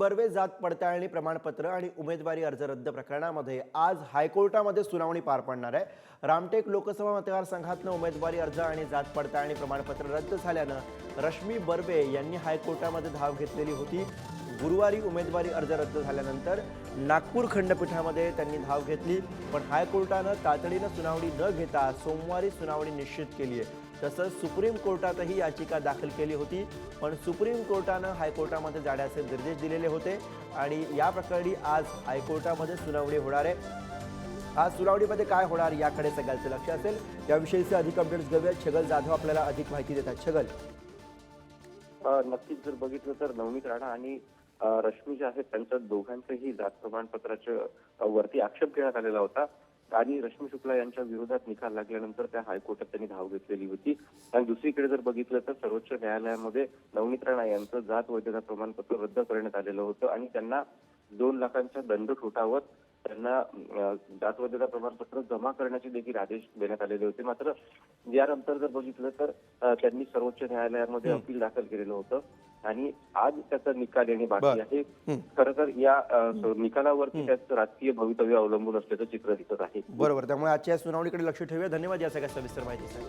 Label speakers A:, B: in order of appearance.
A: बर्वे जात पडताळणी प्रमाणपत्र आणि उमेदवारी अर्ज रद्द प्रकरणामध्ये आज हायकोर्टामध्ये सुनावणी पार पडणार आहे. रामटेक लोकसभा मतदारसंघातनं उमेदवारी अर्ज आणि जात पडताळणी प्रमाणपत्र रद्द झाल्यानं रश्मी बर्वे यांनी हायकोर्टामध्ये धाव घेतलेली होती. गुरुवारी उमेदवारी अर्ज रद्द झाल्यानंतर नागपूर खंडपीठामध्ये त्यांनी धाव घेतली पण हायकोर्टानं तातडीनं सुनावणी न घेता सोमवारी सुनावणी निश्चित केली आहे. तसंच सुप्रीम कोर्टातही याचिका दाखल केली होती. पण सुप्रीम कोर्टानं हायकोर्टामध्ये जाण्याचे निर्देश दिलेले होते आणि या प्रकरणी आज हायकोर्टामध्ये सुनावणी होणार आहे. आज सुनावणीमध्ये काय होणार याकडे सगळ्यांचं लक्ष असेल. याविषयीचे अधिक अपडेट्स घेऊया छगल जाधव आपल्याला अधिक माहिती देतात. छगल.
B: नक्कीच जर बघितलं तर नवनीत राणा आणि रश्मी जे आहेत त्यांच्या दोघांचंही जात प्रमाणपत्राच्या वरती आक्षेप घेण्यात आलेला होता. आणि रश्मी शुक्ला यांच्या विरोधात निकाल लागल्यानंतर त्या हायकोर्टात त्यांनी धाव घेतलेली होती. आणि दुसरीकडे जर बघितलं तर सर्वोच्च न्यायालयामध्ये नवनीत राणा यांचं जात वैधता प्रमाणपत्र रद्द करण्यात आलेलं होतं आणि त्यांना दोन लाखांचा दंड ठोठावत त्यांना जात वैधता प्रमाणपत्र जमा करण्याचे देखील आदेश देण्यात आलेले होते. मात्र यानंतर जर बघितलं तर त्यांनी सर्वोच्च न्यायालयामध्ये अपील दाखल केलेलं होतं. आणि आज त्याचा निकाल येणे बाकी. आहे. खरं तर या निकालावरती त्याचं राजकीय भवितव्य अवलंबून असल्याचं चित्र दिसत आहे.
A: बरोबर. त्यामुळे आजच्या सुनावणीकडे लक्ष ठेवूया. धन्यवाद या सगळ्या सविस्तर माहितीसाठी.